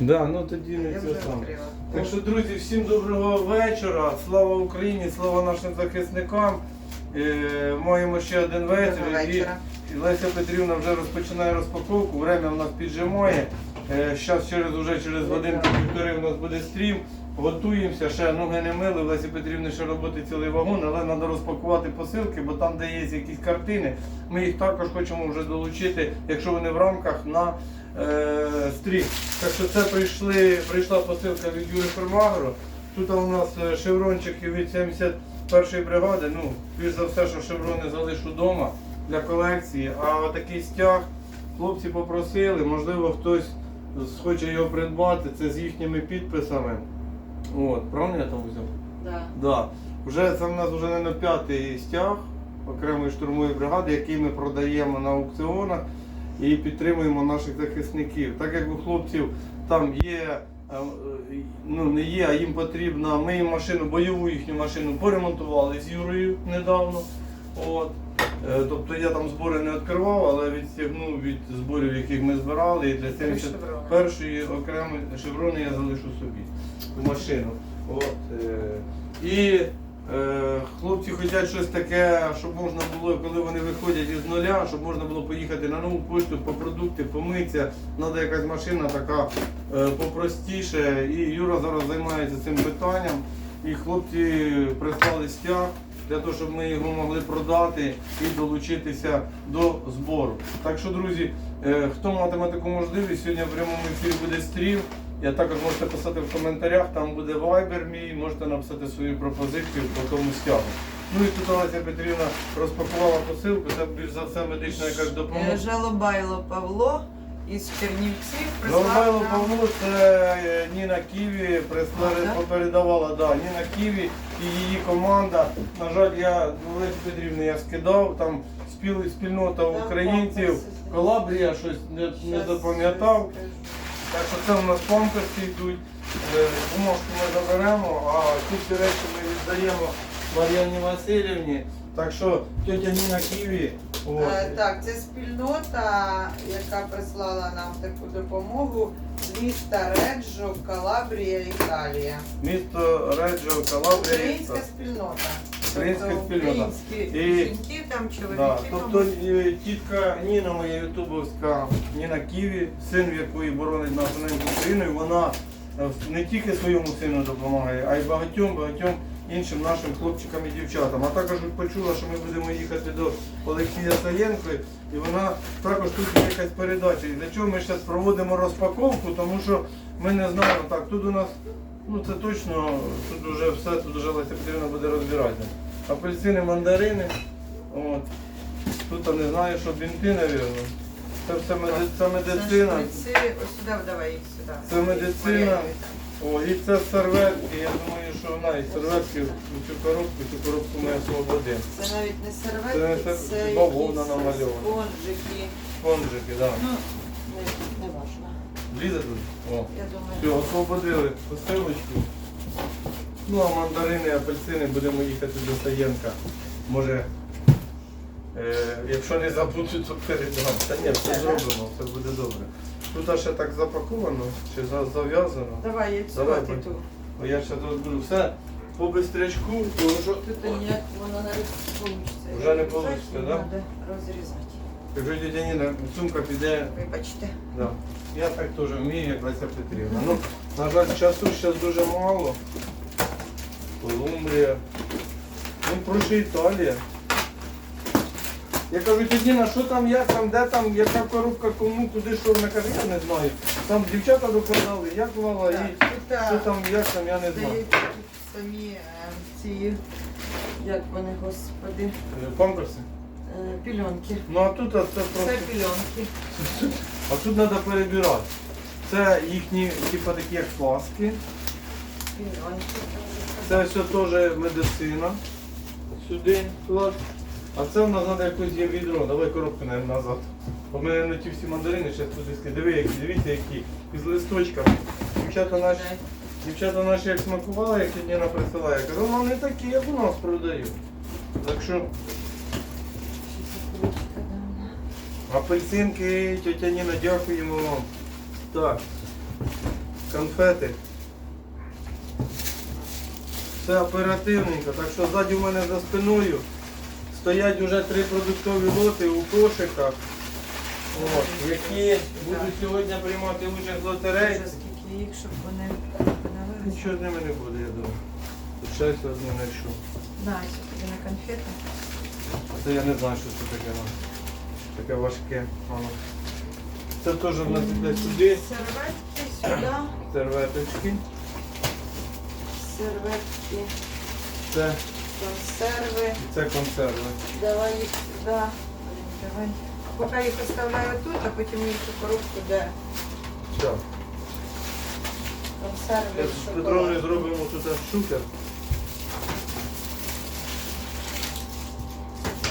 Да, ну тоді Я не вже це саме. відкрила. Так що, друзі, всім доброго вечора. Слава Україні, слава нашим захисникам. Е, маємо ще один вечір. Доброго І, вечора. і Леся Петрівна вже розпочинає розпаковку. Время в нас піджимає. Зараз через уже через годинку півтори в нас буде стрім. Готуємося, ще ноги не мили. В Лесі Петрівни ще роботи цілий вагон, але треба розпакувати посилки, бо там, де є якісь картини, ми їх також хочемо вже долучити, якщо вони в рамках на е, стрім. Так що це прийшли, прийшла посилка від Юри Фермагро. Тут у нас е, шеврончики від 71-ї бригади. Ну, більш за все, що шеврони залишу вдома для колекції. А такий стяг хлопці попросили, можливо, хтось хоче його придбати. Це з їхніми підписами. От, правильно я там взяв? Да. Да. Вже це в нас вже не п'ятий стяг окремої штурмової бригади, який ми продаємо на аукціонах і підтримуємо наших захисників. Так як у хлопців там є, е, е, ну не є, а їм потрібно, ми їм машину, бойову їхню машину поремонтували з Юрою недавно. От. Е, Тобто я там збори не відкривав, але відстягнув від зборів, яких ми збирали, і для 71-ї окремої шеврони я залишу собі в машину. От, і хлопці хочуть щось таке, щоб можна було, коли вони виходять із нуля, щоб можна було поїхати на нову пошту по продукти, помитися. Треба якась машина така е, попростіше. І Юра зараз займається цим питанням. І хлопці прислали стяг для того, щоб ми його могли продати і долучитися до збору. Так що, друзі, е, хто матиме таку можливість, сьогодні в прямому ефірі буде стрім. Я також можете писати в коментарях, там буде вайбер мій, можете написати свою пропозицію по тому стягу. Ну і тут Олеся Петрівна розпакувала посилку, це більш за все медична якась допомога. Е, Жалобайло Павло із Чернівців прислав нам Павло, це е, Ніна Ківі прислали, Ага. попередавала, да, Ніна Ківі і її команда. На жаль, я Олесі Петрівні я скидав, там спіл- спільнота українців. Калабрія щось не, не запам'ятав. Так що це у нас памперси йдуть, е, бумажку ми заберемо, а ці всі речі ми віддаємо Мар'яні Васильівні. Так що тетя Ніна Ківі. от, Е, Так, це спільнота, яка прислала нам таку допомогу з міста Реджо, Калабрія, Італія. Місто Реджо, Калабрія. Українська спільнота. Українська Тобто спільнота. І- жінки там, чоловіки Да, тобто е, тітка Ніна, моя ютубовська Ніна Ківі, син, в якої боронить нашу неньку Україну, і вона е, не тільки своєму сину допомагає, а й багатьом багатьом іншим нашим хлопчикам і дівчатам. А також почула, що ми будемо їхати до Олексія Саєнко, і вона також тут є якась передача. І для чого ми зараз проводимо розпаковку, тому що ми не знаємо, так, тут у нас, ну це точно, тут вже все, тут вже Леся Петрівна буде розбирати. Апельсини, мандарини. От. Тут не знаю, що бінти, мабуть. Це все меди- це медицина. Це. Ось сюди, давай їх сюди. Це медицина. О, і це серветки. Я думаю, що вона і серветки в цю коробку, цю коробку ми освободимо. Це навіть не Це серветки, це, сер- бавовна намальована. спонжики. Спонжики, так. Ну, не важно. Тут? О. Я думаю, Все, освободили посилочку. Ну а мандарини, апельсини будемо їхати до Саєнка. Може, е, якщо не забуду, то передам. Та ні, все зроблено, все буде добре. Тут ще так запаковано чи за- зав'язано. давай я Давай, тут. Бо я ще розберу все по бистрячку, тому що Тут ніяк воно не вийде. Вже не получиться, да? Розрізати. Якщо тетя Ніна, сумка піде. Вибачте. Да. Я так теж вмію, як Леся Петрівна. Ну, на жаль, часу зараз дуже мало. Колумбія. Ну, проще Італія. Я кажу, Тетяна, що там, як там, де там, яка коробка, кому, куди, що вона каже, я не знаю. Там дівчата докладали, як вала і Так, тут що там, як там, я не знаю. здається, тут самі е, ці, як вони, господи, Е, Памперси. Е, пільонки. Ну а тут це Це просто. пільонки. А тут треба перебирати. Це їхні, типу такі як фласки. Пільонки. Це все теж медицина. Сюди клас. А це в нас треба якось є відро. Давай коробку наверное, назад. В мене на ті всі мандарини ще туди Диви, які, дивіться, які. Із листочками. Дівчата наші, дівчата наші як смакували, як Ніна присилає. Я кажу, ну не такі, як у нас продають. Так що. Апельсинки, тетя Ніна, дякуємо вам. Так. конфети. Все оперативненько, так що ззаді в мене за спиною стоять вже три продуктові лоти у кошиках, от, які будуть сьогодні приймати участь в лотереї. Скільки їх, щоб вони. Нічого з ними не буде, я думаю. Щось одне знайшу. На, це тобі на конфети. Це я не знаю, що це таке. ну, Таке важке. Воно. Це теж в нас іде сюди. Серветки сюди. Серветочки. Серветки, Це, консерви. це консерви. Давай їх сюди. Блін, Давай. Поки їх оставляю тут, а потім їх у коробку, де Так. консерви. Петровною шоколадом. зробимо тут шукер.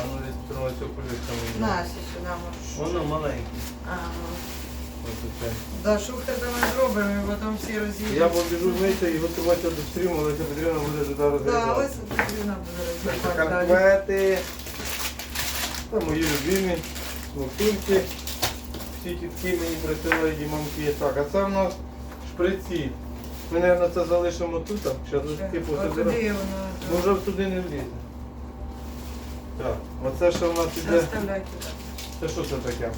А ну десь Петровна цю полюшка мені. На, сі сюди можеш. Воно маленьке. А, ну. Ось оце. Да, шухер ми зробимо, і потім всі роз'їдуть. Я побіжу мити і готувати до стріму, але ця Петрівна буде туди Да, розглядати. ось потрібно буде Так, роз'їхати далі. конфети. Та мої любимі смокинки. Всі тітки мені присилають і мамки. Так, а це в нас шприці. Ми, мабуть, це залишимо тут, а зараз тітки От туди воно. вже туди не влізе. Так, оце що в нас іде. Заставляй туди. Це що це таке?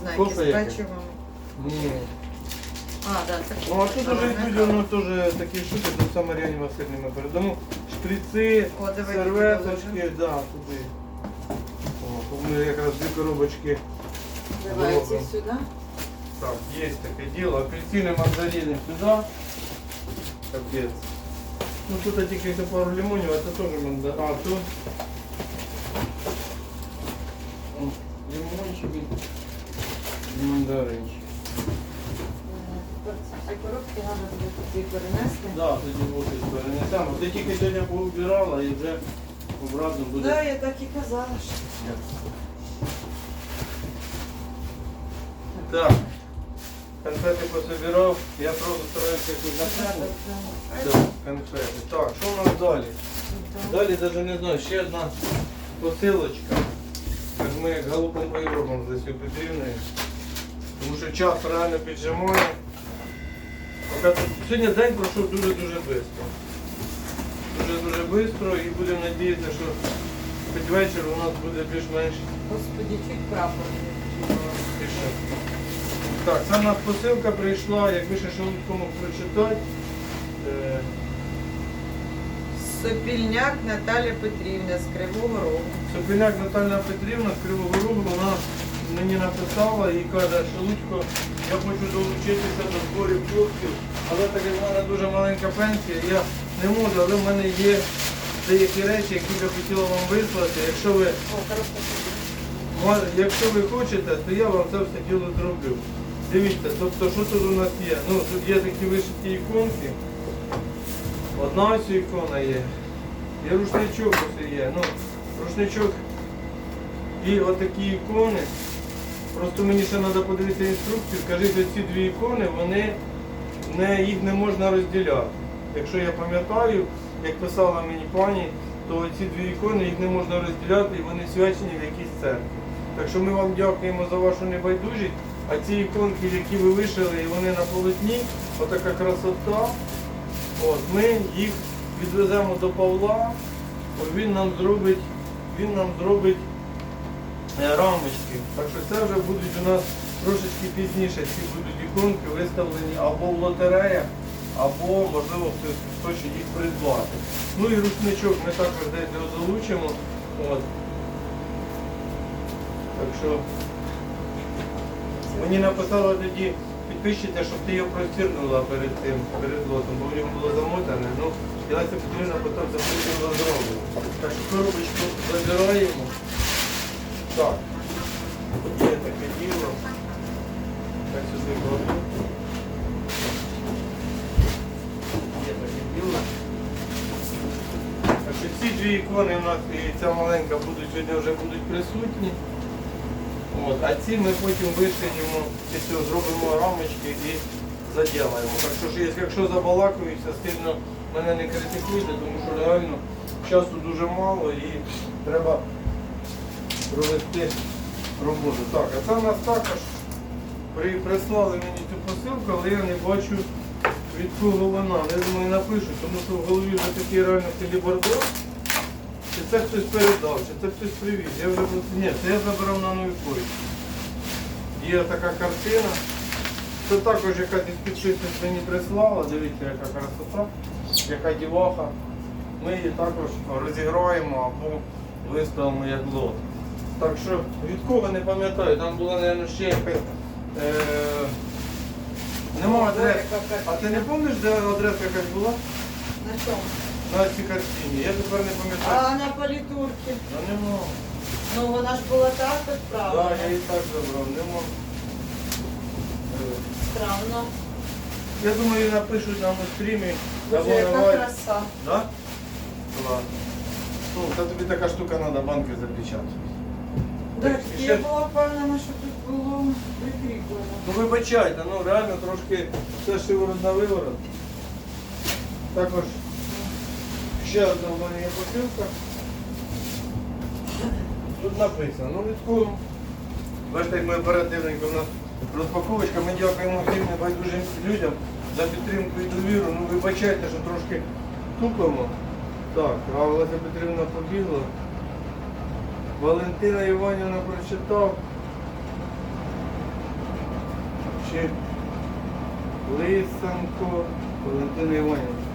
Знаєте, Кофе з яке? печивом. Ні. А, да, це Ну а тут вже йдуть воно теж такі штуки, тут саме Мар'яні Васильівні ми передамо. Шприци, О, давай серветочки, да, туди. О, ми якраз дві коробочки. Давай Добре. сюди. Так, є таке діло. Апельсини, мандарини сюди. Капець. Ну тут тільки ще пару лимонів, а це теж мандарин. А, тут. О, Лимончики. і Мандаринчики. Тепер ці коробки треба буде туди перенести. Да, тоді офіс перенесемо. Ти тільки сьогодні поубирала і вже обратно буде. Да, я так і казала, що. Так. Конфети пособирав. Я просто стараюся якось написати. Так, конфети. Так, що у нас далі? Далі навіть не знаю, ще одна посилочка. Ми як галупом поїробимо з Лесю Петрівною. Тому що час реально піджимає. Сьогодні день пройшов дуже-дуже швидко. Дуже-дуже швидко і будемо надіятися, що хоч вечір у нас буде більш-менш Господи, чуть прапор. Пише. Так, нас посилка прийшла, як ви ще шелудькому прочитати. Сопільняк Наталя Петрівна з Кривого Рогу. Сопіляк Наталя Петрівна з Кривого Рогу, вона мені написала і каже, Шелудько, я хочу долучитися до зборів хлопців, але так як в мене дуже маленька пенсія, я не можу, але в мене є деякі речі, які я хотіла вам вислати. Якщо ви Якщо ви хочете, то я вам це все діло зроблю. Дивіться, тобто що тут у нас є? Ну, тут є такі вишиті іконки. Одна ось ікона є. І рушничок ось є. Ну, рушничок і отакі ікони. Просто мені ще треба подивитися інструкцію. Скажіть, ці дві ікони, вони не, їх не можна розділяти. Якщо я пам'ятаю, як писала мені пані, то ці дві ікони їх не можна розділяти і вони свячені в якійсь церкві. Так що ми вам дякуємо за вашу небайдужість. А ці іконки, які ви вишили, і вони на полотні, отака красота. От, ми їх відвеземо до Павла, він нам зробить, він нам зробить е, рамочки. Так що це вже будуть у нас трошечки пізніше. Ці будуть іконки виставлені або в лотереях, або, можливо, хтось хоче їх придбати. Ну і рушничок ми також десь його залучимо. От. Так що мені написали тоді підписчиця, щоб ти його простірнула перед тим, перед лотом, бо в ньому було замотане. Ну, і Леся Петрівна потім потім зробила. Так що коробочку забираємо. Так. Є таке діло. Так сюди кладу. Є таке діло. Так що ці дві ікони у нас і ця маленька будуть сьогодні вже будуть присутні. От, а ці ми потім вишиємо, після зробимо рамочки і заділаємо. Так що ж, якщо забалакуюся, сильно мене не критикуйте, тому що реально часу дуже мало і треба провести роботу. Так, а це нас також при, прислали мені цю посилку, але я не бачу від кого вона. Я думаю, напишу, тому що в голові вже такий реально телебордон. Це хтось передав, чи це хтось привіз. Я вже. Ні, це я забрав на новій почті. Є така картина. Це також якась із підписниць мені прислала. Дивіться, яка красота, яка діваха. Ми її також розіграємо або виставимо як лот. Так що від кого не пам'ятаю, там була, мабуть, ще якась. Е... Нема адреси. А ти не пам'ятаєш, де адреса якась була? На чому? На цій картині. Я тепер не пам'ятаю. А на політурці. Та нема. Ну вона ж була так Так, відправлена. я і так забрав, нема. Е, Странно. Я думаю, напишуть нам у стрімі. Боже, або яка на лайв. краса. Да? Ладно. Ну, та тобі така штука треба банки запечатати. Так, Так, я ще- була впевнена, що тут було прикріплено. Ну вибачайте, ну реально трошки все шиворот на виворот. Також ще одна в мене є посилка. Тут написано, ну відкуємо. Бачите, як ми оперативненько у нас розпаковочка. Ми дякуємо всім небайдужим людям за підтримку і довіру. Ну вибачайте, що трошки тупимо. Так, а Олеся Петрівна побігла. Валентина Іванівна прочитав. Чи Лисенко Валентина Іванівна.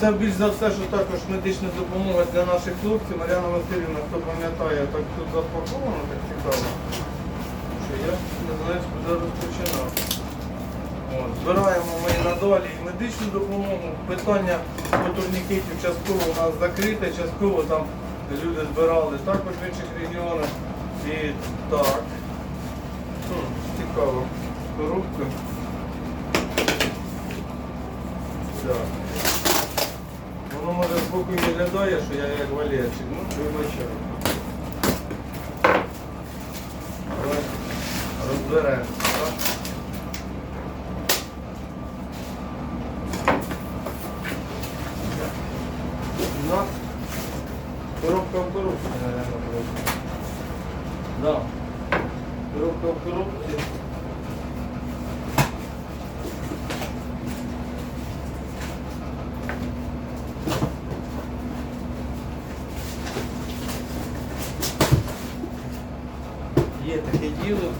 Це більш за все, що також медична допомога для наших хлопців. Мар'яна Васильівна, хто пам'ятає, так тут запаковано, так цікаво. Що я не знаю, куди розпочинати. От, збираємо ми надалі і медичну допомогу. Питання по турнікетів частково у нас закрите, частково там люди збирали також в інших регіонах. І так. Хм, цікаво. Коробка. Так. Воно може збоку і виглядає, що я як валерчик. Ну, вибачаю. Розберемо. так? У нас коробка в коробці, наверное, буде. Да. Коробка в коробці. Є таке діло.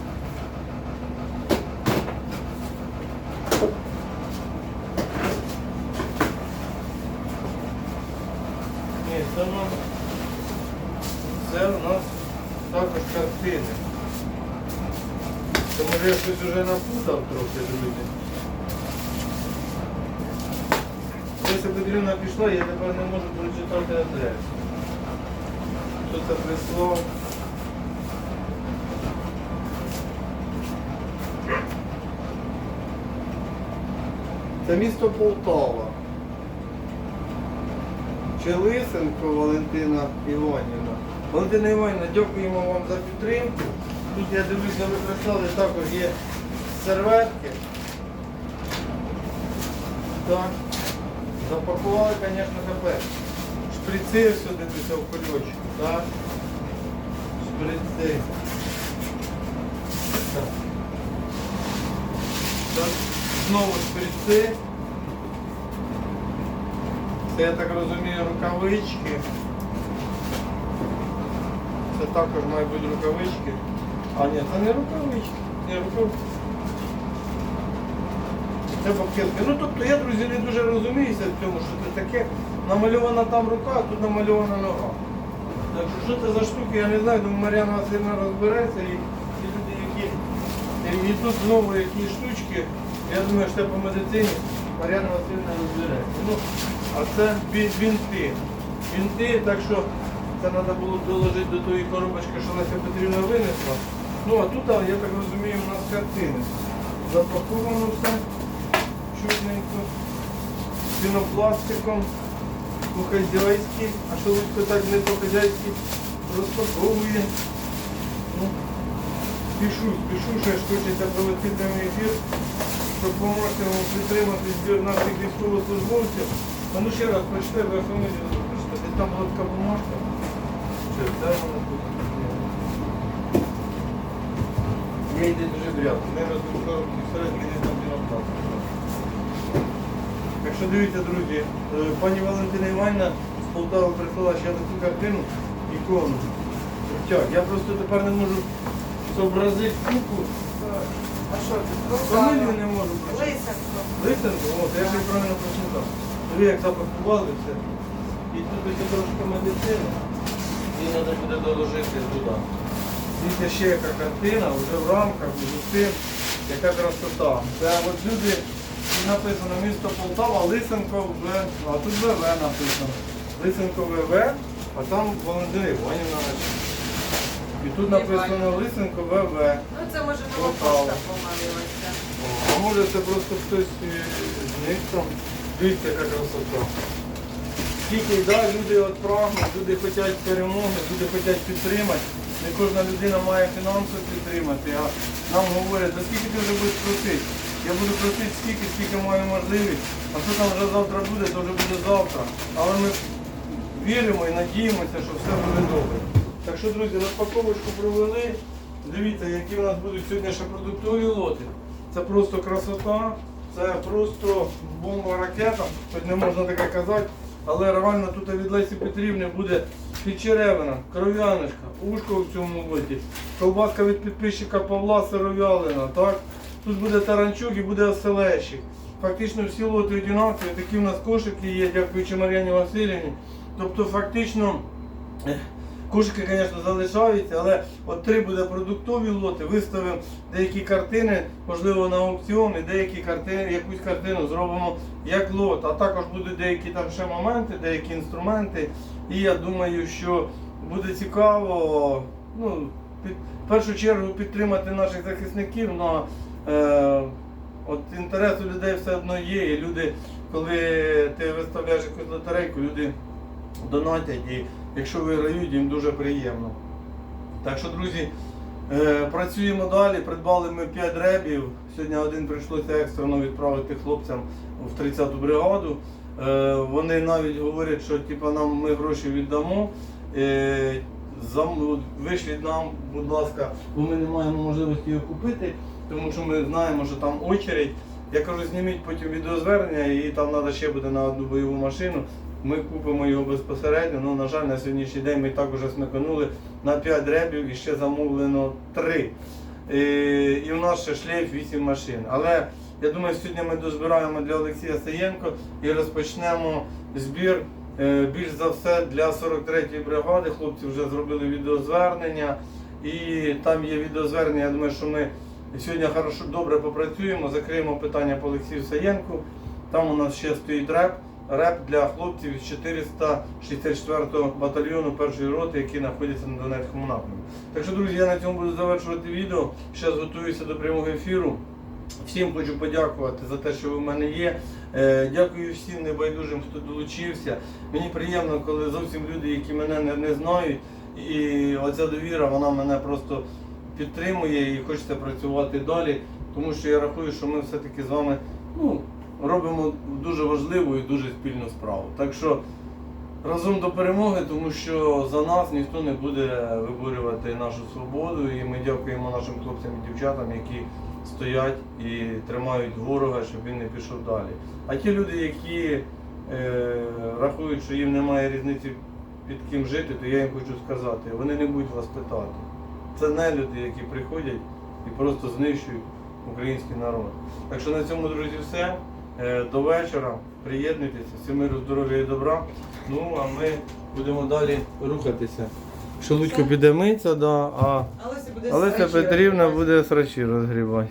Це у нас, також картини. Може я щось вже напутав трохи, друзі. Леся Петрівна пішла, я тепер не можу прочитати адресу. Хто це прислав? Це місто Полтава. Челисенко Валентина Іванівна. Валентина Іванівна, дякуємо вам за підтримку. Тут я дивлюся, ви прислали також є серветки. Так. Запакували, звісно, тепер. Шприци дивлюся в кульочку. Так. Шприци. Так. Так. Знову шприци. Це, я так розумію, рукавички. Це також мають бути рукавички. А ні, це не рукавички. Не рукавички. Це пакетки. Ну тобто я, друзі, не дуже розуміюся в цьому, що це таке. Намальована там рука, а тут намальована нога. Так що що це за штуки, я не знаю, думаю, Мар'яна Васильівна розбереться і ті люди, які. І тут знову якісь штучки. Я думаю, що по медицині Мар'яна Васильівна розбереться. Ну, а це бі- бінти. Бінти, так що це треба було доложити до тої коробочки, що Леся Петрівна винесла. Ну а тут, я так розумію, у нас картини. Запаковано все чудненько, пінопластиком, по-хазяйськи, а що Луцько так не по-хазяйськи розпаковує. Ну, спішу, спішу, ще ж хочеться пролетіти на ефір, максимуму підтримати збір наших військовослужбовців. А ну ще раз бо я фамілію забув Там була така бумажка. Вона тут? Я йде дуже бряд. Не коробки всередині там пінопластик. що дивіться, друзі, е, пані Валентина Іванівна з Полтави прислала ще таку картину, ікону. Я просто тепер не можу зобразити куку. Фамілію не можу. Лисенко. Лисенко, от, я ще й правильно прочитав. Диви, як запакували все. І тут ось трошки медицини. І треба буде доложити туди. Дивіться, ще яка картина, вже в рамках, вже з тим, яка красота. Це от люди, і написано місто Полтава, Лисенко ВВ, а тут ВВ написано. Лисенко ВВ, а там Валентина Іванівна. І тут написано Лисенко ВВ. Ну це може Полтава. пошта. А може це просто хтось е, з них там. Дивіться, яка красота. Скільки да, люди от прагнуть, люди хочуть перемоги, люди хочуть підтримати. Не кожна людина має фінансово підтримати, а нам говорять, за скільки ти вже будеш просити? Я буду просити стільки, скільки маю можливість, а що там вже завтра буде, то вже буде завтра. Але ми віримо і надіємося, що все буде добре. Так що, друзі, розпаковочку провели. Дивіться, які в нас будуть сьогодні ще продуктові лоти. Це просто красота, це просто бомба ракета, хоч не можна таке казати. Але реально тут від Лесі Петрівни буде підчеревина, кров'яночка, ушко в цьому лоті, колбаска від підписчика Павла Сировялина, так? Тут буде таранчук і буде оселещик. Фактично всі лоти одинакові, такі в нас кошики є, дякуючи Мар'яні Васильівні. Тобто фактично ех, кошики, звісно, залишаються, але от три буде продуктові лоти, виставимо деякі картини, можливо, на аукціон, і деякі картини, якусь картину зробимо як лот. А також будуть деякі там ще моменти, деякі інструменти. І я думаю, що буде цікаво. Ну, під, в першу чергу підтримати наших захисників. на е, От інтерес у людей все одно є. І люди, коли ти виставляєш якусь лотерейку, люди донатять і якщо виграють, їм дуже приємно. Так що, друзі, е, працюємо далі. Придбали ми 5 ребів. Сьогодні один прийшлося екстрено відправити хлопцям в 30-ту бригаду. Е, вони навіть говорять, що типу, нам ми гроші віддамо. Е, вишліть нам, будь ласка, бо ми не маємо можливості його купити, тому що ми знаємо, що там очередь. Я кажу, зніміть потім відеозвернення і там треба ще буде на одну бойову машину. Ми купимо його безпосередньо. Ну, на жаль, на сьогоднішній день ми так уже смиканули на 5 ребів і ще замовлено 3. І, у нас ще шлейф 8 машин. Але я думаю, сьогодні ми дозбираємо для Олексія Саєнко і розпочнемо збір. е, Більш за все для 43-ї бригади. Хлопці вже зробили відеозвернення. І там є відеозвернення. Я думаю, що ми сьогодні хорошо добре попрацюємо, закриємо питання по Олексію Саєнку. Там у нас ще стоїть реп. Реп для хлопців з 464-го батальйону першої роти, які знаходяться на Донецькому напрямку. Так що, друзі, я на цьому буду завершувати відео. Зараз готуюся до прямого ефіру. Всім хочу подякувати за те, що ви в мене є. Е, Дякую всім небайдужим, хто долучився. Мені приємно, коли зовсім люди, які мене не, не знають, і оця довіра, вона мене просто підтримує і хочеться працювати далі, тому що я рахую, що ми все-таки з вами ну, робимо дуже важливу і дуже спільну справу. Так що разом до перемоги, тому що за нас ніхто не буде виборювати нашу свободу. І ми дякуємо нашим хлопцям і дівчатам, які стоять і тримають ворога, щоб він не пішов далі. А ті люди, які е, рахують, що їм немає різниці під ким жити, то я їм хочу сказати, вони не будуть вас питати. Це не люди, які приходять і просто знищують український народ. Так що на цьому, друзі, все. Е, До вечора. Приєднуйтеся, всім миру, здоров'я і добра. Ну, а ми будемо далі рухатися. Шелудько піде митися, да, а Олеся Петрівна буде срачі розгрібати.